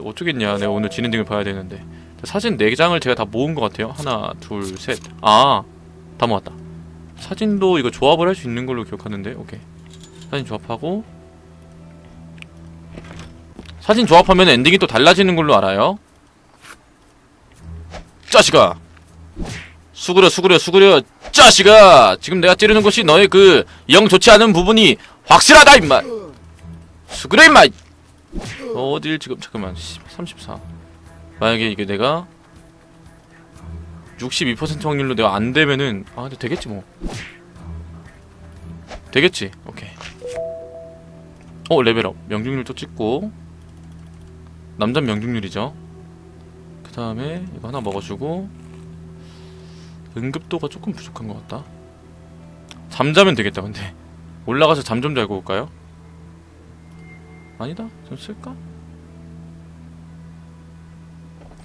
어쩌겠냐. 내가 오늘 진행등을 봐야 되는데. 사진 4장을 제가 다 모은 것 같아요. 하나 둘셋아 다 모았다. 사진도 이거 조합을 할 수 있는 걸로 기억하는데. 오케이. 사진 조합하고. 사진 조합하면 엔딩이 또 달라지는 걸로 알아요. 짜식아! 수그려 수그려 수그려. 짜식아! 지금 내가 찌르는 것이 너의 그 영 좋지 않은 부분이 확실하다 임마. 수그려 임마 어딜 지금 잠깐만 34 만약에 이게 내가 62% 확률로 내가 안 되면은 아 근데 되겠지 뭐. 되겠지? 오케이. 어 레벨업. 명중률 또 찍고. 남자 명중률이죠. 그 다음에 이거 하나 먹어주고. 응급도가 조금 부족한 것 같다. 잠자면 되겠다 근데. 올라가서 잠 좀 자고 올까요? 아니다. 좀 쓸까?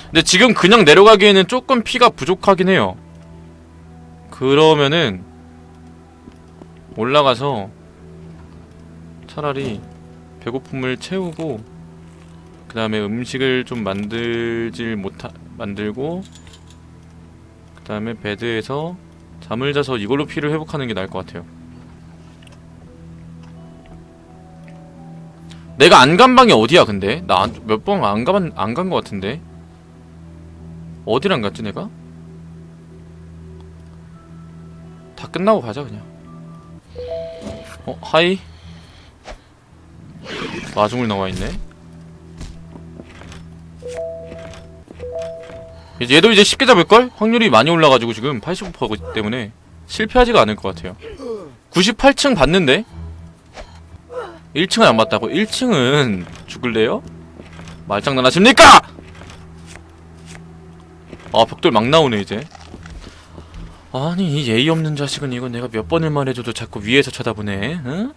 근데 지금 그냥 내려가기에는 조금 피가 부족하긴 해요. 그러면은 올라가서 차라리 배고픔을 채우고 그 다음에 음식을 좀 만들질 못하 만들고 그 다음에 베드에서 잠을 자서 이걸로 피를 회복하는 게 나을 것 같아요 내가 안 간 방이 어디야 근데? 나 몇 번 안 가ban 안간 것 같은데 어디랑 갔지 내가? 다 끝나고 가자 그냥 어 하이 마중을 나와 있네 이제 얘도 이제 쉽게 잡을걸? 확률이 많이 올라가지고 지금 85%기 때문에 실패하지가 않을 것 같아요 98층 봤는데 1층은 안 봤다고 1층은 죽을래요? 말장난 하십니까? 아 벽돌 막 나오네 이제 아니 이 예의 없는 자식은 이거 내가 몇 번을 말해줘도 자꾸 위에서 쳐다보네 응?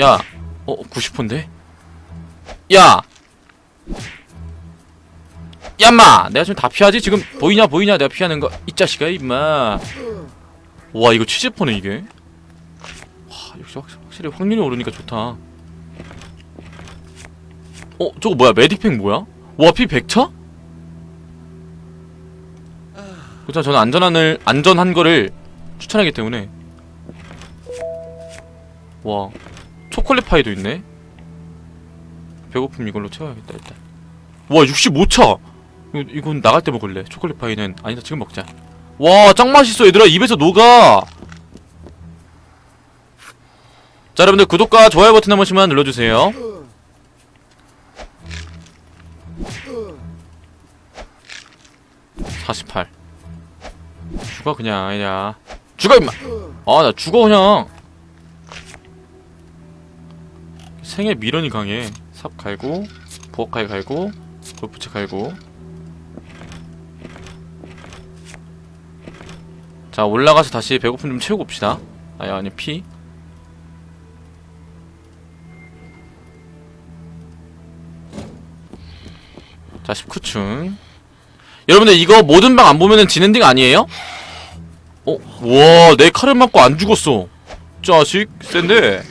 야 어? 90%인데? 야! 야마! 내가 지금 다 피하지? 지금 보이냐 보이냐 내가 피하는 거 이 자식아 임마 와 이거 70%네 이게 와 역시 확, 확실히 확률이 오르니까 좋다. 어? 저거 뭐야? 메딕팩 뭐야? 와 피 100차? 그렇죠. 저는 안전한을 안전한 거를 추천하기 때문에. 와 초콜릿 파이도 있네. 배고픔 이걸로 채워야겠다 일단. 와 65차! 이거, 이건 나갈 때 먹을래. 초콜릿 파이는 아니다 지금 먹자. 와 짱 맛있어 얘들아. 입에서 녹아 자 여러분들 구독과 좋아요 버튼 한 번씩만 눌러주세요. (48) 죽어 그냥 아니야. 죽어 임마. 아 나 죽어 그냥. 생에 미련이 강해. 삽 갈고 부엌칼 갈고 골프채 갈고. 자 올라가서 다시 배고픔 좀 채우고 옵시다. 아니 아니 피 자, 19층. 여러분들 이거 모든 방 안 보면은 지는 딩 아니에요? 어? 와, 내 칼을 맞고 안 죽었어. 자식, 센데.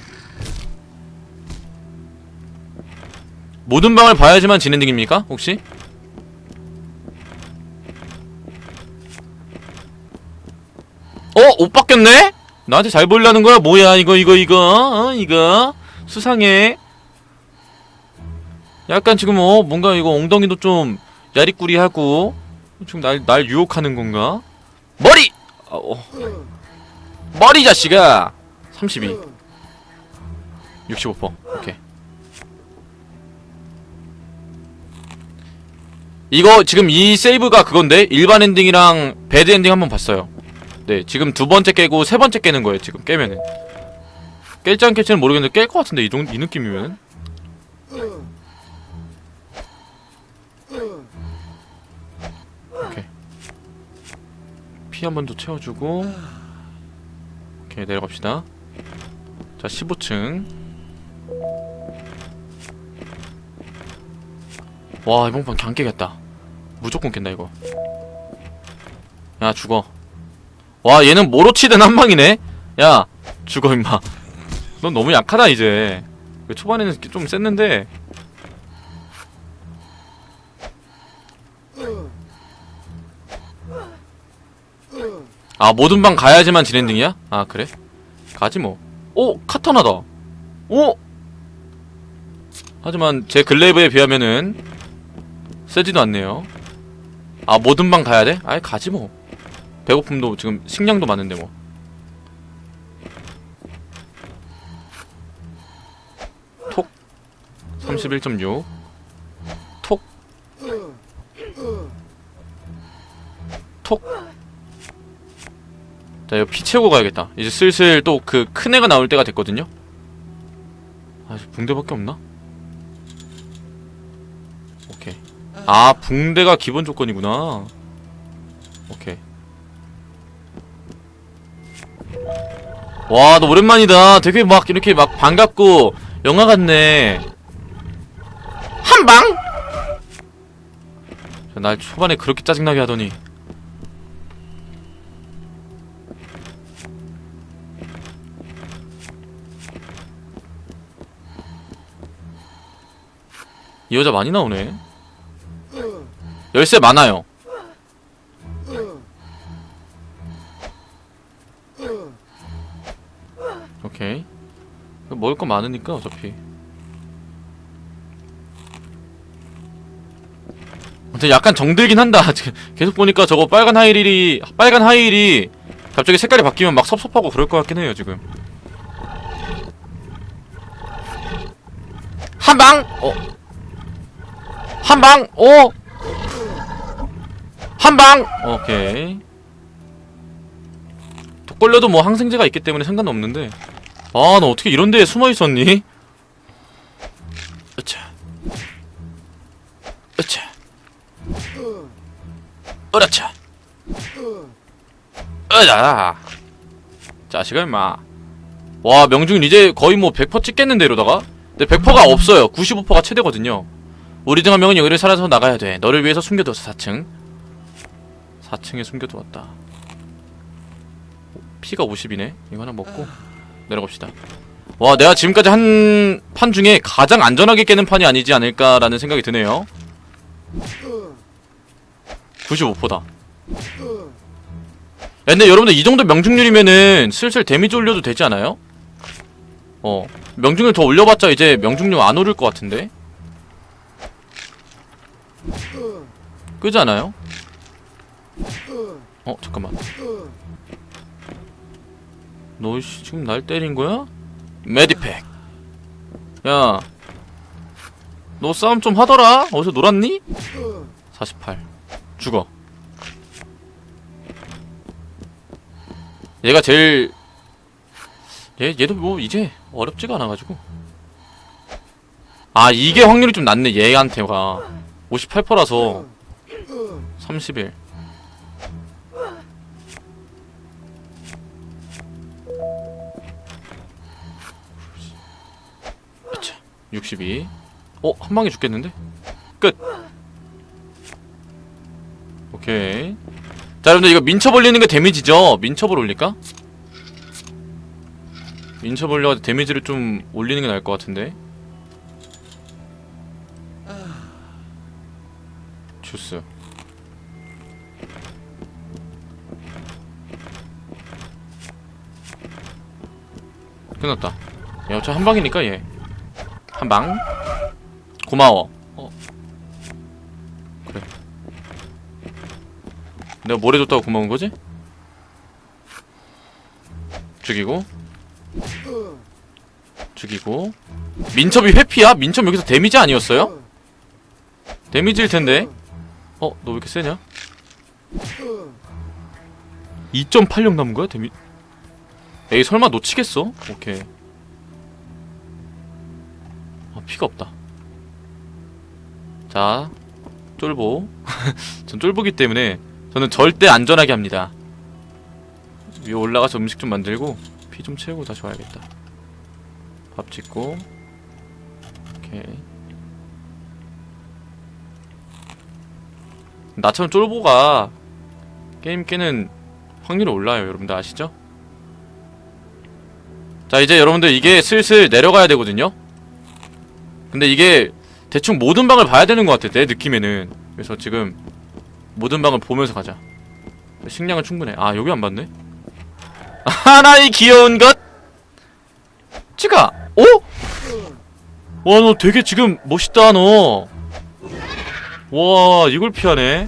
모든 방을 봐야지만 지는 딩입니까? 혹시? 어? 옷 바뀌었네? 나한테 잘 보이려는 거야? 뭐야, 이거, 이거, 이거, 어, 이거. 수상해. 약간 지금 어 뭔가 이거 엉덩이도 좀 야리꾸리하고 지금 날, 날 유혹하는 건가? 머리! 아, 어. 머리 자식아! 32 65% 오케이 이거 지금 이 세이브가 그건데 일반 엔딩이랑 배드 엔딩 한번 봤어요 네 지금 두 번째 깨고 세 번째 깨는 거예요 지금 깨면은 깰지 안 깰지는 모르겠는데 깰 것 같은데 이, 정, 이 느낌이면은 한 번 더 채워주고. 오케이 내려갑시다. 자 15층. 와 이번 판 강 깨겠다. 무조건 깬다 이거. 야 죽어. 와 얘는 뭐로 치든 한방이네? 야 죽어 임마. 넌 너무 약하다 이제. 그 초반에는 좀 셌는데. 아 모든 방 가야지만 진엔딩이야? 아 그래? 가지 뭐. 오 카타나다. 오. 하지만 제 글레이브에 비하면은 세지도 않네요. 아 모든 방 가야 돼? 아예 가지 뭐. 배고픔도 지금 식량도 많은데 뭐. 톡 31.6 톡 톡. 자, 이거 피 채우고 가야겠다. 이제 슬슬 또 그 큰 애가 나올 때가 됐거든요. 아, 붕대밖에 없나? 오케이. 아, 붕대가 기본 조건이구나. 오케이. 와, 너 오랜만이다. 되게 막 이렇게 막 반갑고 영화 같네. 한 방? 날 초반에 그렇게 짜증나게 하더니 이 여자 많이 나오네. 열쇠 많아요. 오케이. 먹을 거 많으니까 어차피. 근데 약간 정들긴 한다. 계속 보니까 저거 빨간 하이힐이 빨간 하이힐이 갑자기 색깔이 바뀌면 막 섭섭하고 그럴 것 같긴 해요 지금. 한 방. 어. 한 방. 오. 한 방. 오케이. 독걸려도 뭐 항생제가 있기 때문에 상관없는데. 아, 너 어떻게 이런 데에 숨어 있었니? 으차. 으차. 으라차. 으라. 자식아 임마. 와, 명중 이제 거의 뭐 100% 찍겠는데 이러다가? 근데 100%가 없어요. 95%가 최대거든요. 우리 등 한 명은 여기를 살아서 나가야 돼. 너를 위해서 숨겨뒀어, 4층. 4층에 숨겨두었다. 피가 50이네. 이거 하나 먹고 내려갑시다. 와, 내가 지금까지 한 판 중에 가장 안전하게 깨는 판이 아니지 않을까라는 생각이 드네요. 95%다. 야, 근데 여러분들 이 정도 명중률이면은 슬슬 데미지 올려도 되지 않아요? 어. 명중률 더 올려봤자 이제 명중률 안 오를 것 같은데? 끄지 않아요? 어, 잠깐만. 너 씨, 지금 날 때린 거야? 메디팩. 야. 너 싸움 좀 하더라? 어디서 놀았니? 48. 죽어. 얘가 제일 얘 얘도 뭐 이제 어렵지가 않아가지고. 아 이게 확률이 좀 낮네 얘한테가 58%라서 31. 아차, 62. 어, 한 방에 죽겠는데? 끝. 오케이. 자, 여러분들 이거 민첩 올리는 게 데미지죠? 민첩을 올릴까? 민첩 올려가지고 데미지를 좀 올리는 게 나을 것 같은데. 주스. 끝났다. 야, 어차피 한 방이니까 얘. 한 방. 고마워. 어. 그래. 내가 뭘 해줬다고 고마운 거지? 죽이고. 죽이고. 민첩이 회피야? 민첩 여기서 데미지 아니었어요? 데미지일 텐데. 어, 너 왜 이렇게 세냐? 2.86 남은 거야? 데미. 에이, 설마 놓치겠어? 오케이. 아, 피가 없다. 자, 쫄보. 전 쫄보기 때문에 저는 절대 안전하게 합니다. 위에 올라가서 음식 좀 만들고 피 좀 채우고 다시 와야겠다. 밥 짓고. 오케이. 나처럼 쫄보가 게임 깨는 확률이 올라요. 여러분들 아시죠? 자, 이제 여러분들 이게 슬슬 내려가야 되거든요? 근데 이게 대충 모든 방을 봐야 되는 것 같아, 내 느낌에는. 그래서 지금 모든 방을 보면서 가자. 식량은 충분해 아 여기 안 봤네 하나의 귀여운 것 찌가 오? 와 너 되게 지금 멋있다 너 와 이걸 피하네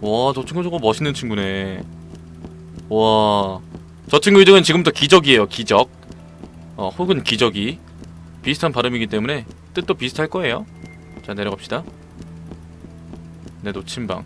와 저 친구 저거 멋있는 친구네 와. 저 친구 이름은 지금부터 기적이에요 기적. 어 혹은 기적이. 비슷한 발음이기 때문에 뜻도 비슷할 거예요. 자 내려갑시다. 내 놓친 방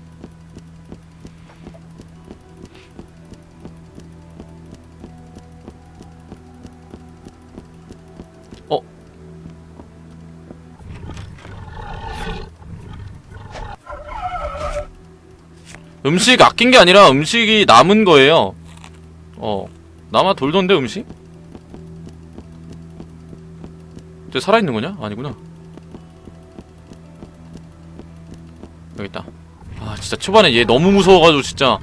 음식 아낀 게 아니라 음식이 남은 거예요 어 남아 돌던데 음식? 쟤 살아있는 거냐? 아니구나 여기 있다 아 진짜 초반에 얘 너무 무서워가지고 진짜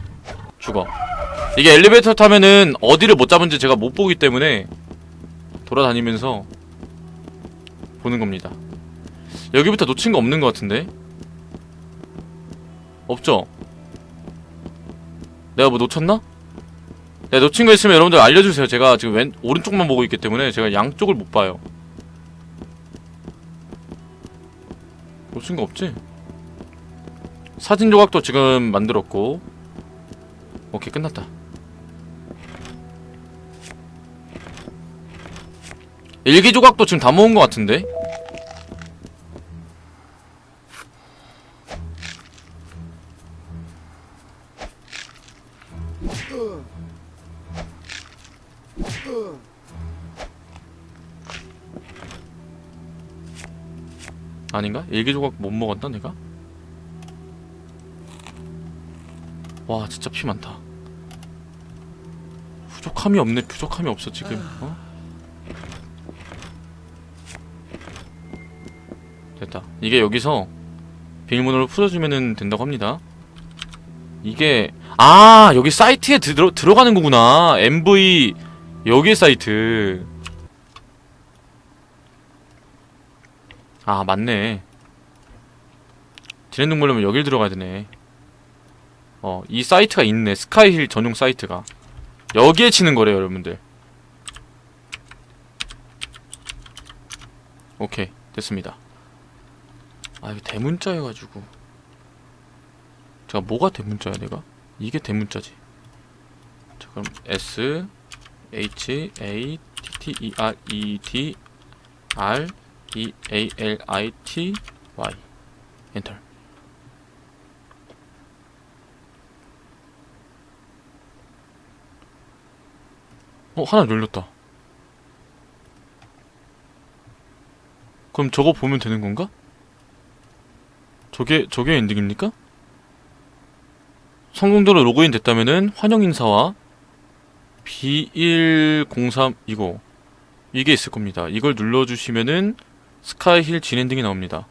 죽어 이게 엘리베이터 타면은 어디를 못 잡은지 제가 못 보기 때문에 돌아다니면서 보는 겁니다 여기부터 놓친 거 없는 것 같은데 없죠? 내가 뭐 놓쳤나? 내가 놓친 거 있으면 여러분들 알려주세요. 제가 지금 왼 오른쪽만 보고 있기 때문에 제가 양쪽을 못 봐요. 놓친 거 없지? 사진 조각도 지금 만들었고. 오케이 끝났다. 일기 조각도 지금 다 모은 것 같은데 아닌가? 일기 조각 못 먹었나 내가? 와 진짜 피 많다 부족함이 없네 부족함이 없어 지금 어? 됐다 이게 여기서 비밀번호를 풀어주면은 된다고 합니다 이게 아 여기 사이트에 들어, 들어가는 거구나 MV 여기 사이트 아 맞네 디렌 동물려면 여길 들어가야 되네 어, 이 사이트가 있네. 스카이힐 전용 사이트가. 여기에 치는 거래요, 여러분들. 오케이, 됐습니다. 아, 이거 대문자여가지고. 제가 뭐가 대문자야, 내가? 이게 대문자지. 자, 그럼 S, H, A, T, T, E, R, E, D, R, E, A, L, I, T, Y. 엔터. 어, 하나 열렸다. 그럼 저거 보면 되는 건가? 저게, 저게 엔딩입니까? 성공적으로 로그인 됐다면은 환영 인사와 B103 이거 이게 있을 겁니다. 이걸 눌러주시면은 스카이힐 진엔딩이 나옵니다.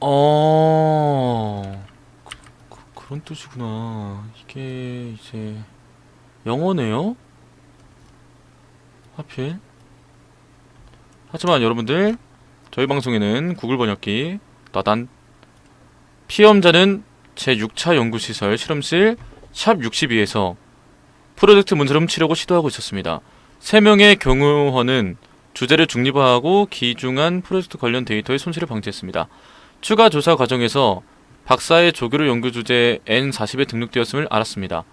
어... 그, 그, 그런 뜻이구나. 이게 이제 영어네요? 하필. 하지만 여러분들 저희 방송에는 구글 번역기 나단 피험자는 제6차 연구시설 실험실 샵 62에서 프로젝트 문제점 치려고 시도하고 있었습니다. 3명의 경호원은 주제를 중립화하고 기중한 프로젝트 관련 데이터의 손실을 방지했습니다. 추가 조사 과정에서 박사의 조교로 연구 주제 N40에 등록되었음을 알았습니다.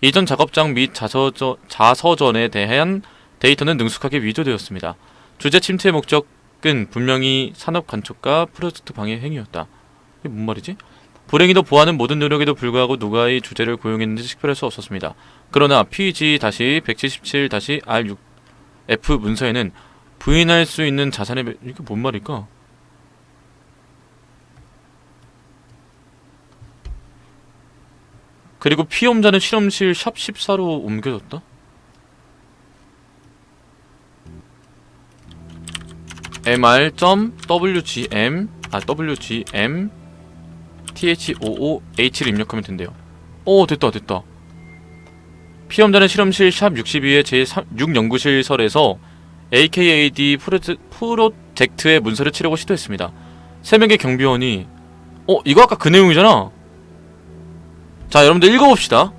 이전 작업장 및 자서저, 자서전에 대한 데이터는 능숙하게 위조되었습니다. 주제 침투의 목적은 분명히 산업 간촉과 프로젝트 방해 행위였다. 이게 뭔 말이지? 불행히도 보아는 모든 노력에도 불구하고 누가 이 주제를 고용했는지 식별할 수 없었습니다. 그러나 PG-177-R6F 문서에는 부인할 수 있는 자산의 매- 이게 뭔 말일까? 그리고 피험자는 실험실 샵 14로 옮겨졌다? mr.wgm 아 wgm thooh를 입력하면 된대요. 오 됐다 됐다. 피험자는 실험실 샵 62의 제6연구실설에서 AKAD 프로제, 프로젝트의 문서를 치려고 시도했습니다. 3명의 경비원이 어? 이거 아까 그 내용이잖아? 자 여러분들 읽어봅시다.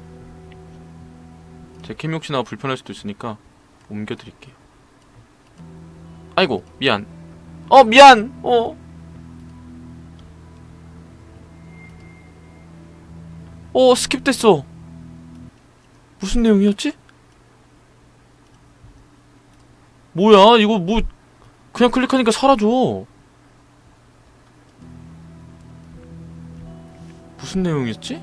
제 캠이 혹시나 불편할 수도 있으니까 옮겨드릴게요. 아이고 미안. 어 미안. 어. 어 스킵됐어. 무슨 내용이었지? 뭐야 이거 뭐 그냥 클릭하니까 사라져. 무슨 내용이었지?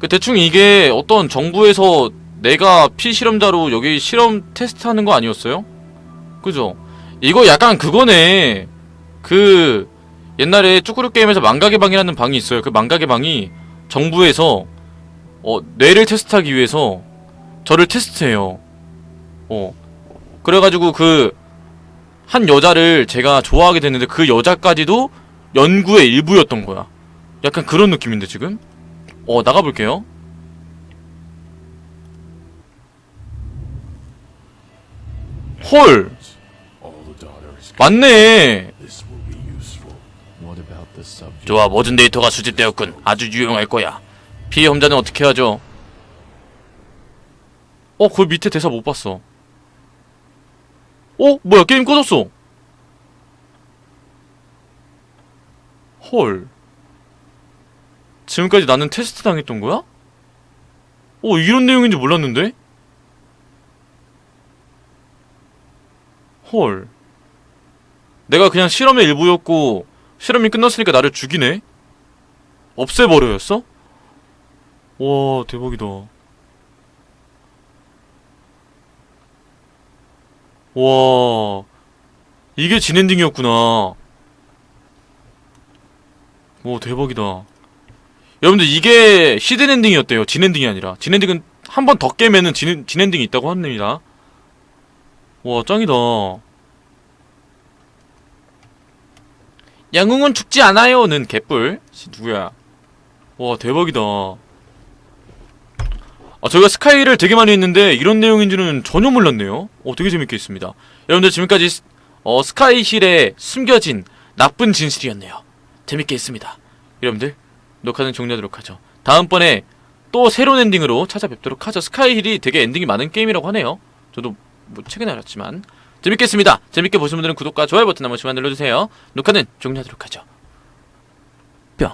그 대충 이게 어떤 정부에서 내가 피실험자로 여기 실험 테스트하는 거 아니었어요? 그죠? 이거 약간 그거네. 그 옛날에 쭈꾸루 게임에서 망각의 방이라는 방이 있어요. 그 망각의 방이 정부에서 어 뇌를 테스트하기 위해서 저를 테스트해요. 어 그래가지고 그 한 여자를 제가 좋아하게 됐는데 그 여자까지도 연구의 일부였던 거야. 약간 그런 느낌인데 지금? 어 나가볼게요. 헐. 맞네. 좋아 모든 데이터가 수집되었군. 아주 유용할 거야. 피해 험자는 어떻게 하죠? 어, 그 밑에 대사 못 봤어. 어? 뭐야, 게임 꺼졌어. 헐. 지금까지 나는 테스트 당했던 거야? 어, 이런 내용인지 몰랐는데? 헐. 내가 그냥 실험의 일부였고, 실험이 끝났으니까 나를 죽이네? 없애버려였어? 와, 대박이다. 와, 이게 진엔딩이었구나. 와, 대박이다. 여러분들, 이게 히든 엔딩이었대요. 진엔딩이 아니라. 진엔딩은 한 번 더 깨면은 진, 진엔딩이 있다고 합니다. 와, 짱이다. 양궁은 죽지 않아요는 개뿔. 씨, 누구야? 와, 대박이다. 아, 저희가 스카이를 되게 많이 했는데 이런 내용인 줄은 전혀 몰랐네요. 어, 되게 재밌게 했습니다. 여러분들 지금까지 스- 어, 스카이힐에 숨겨진 나쁜 진실이었네요. 재밌게 했습니다. 여러분들 녹화는 종료하도록 하죠. 다음번에 또 새로운 엔딩으로 찾아뵙도록 하죠. 스카이힐이 되게 엔딩이 많은 게임이라고 하네요. 저도 뭐 최근에 알았지만 재밌게 했습니다. 재밌게 보신 분들은 구독과 좋아요 버튼 한 번씩만 눌러주세요. 녹화는 종료하도록 하죠. 뿅.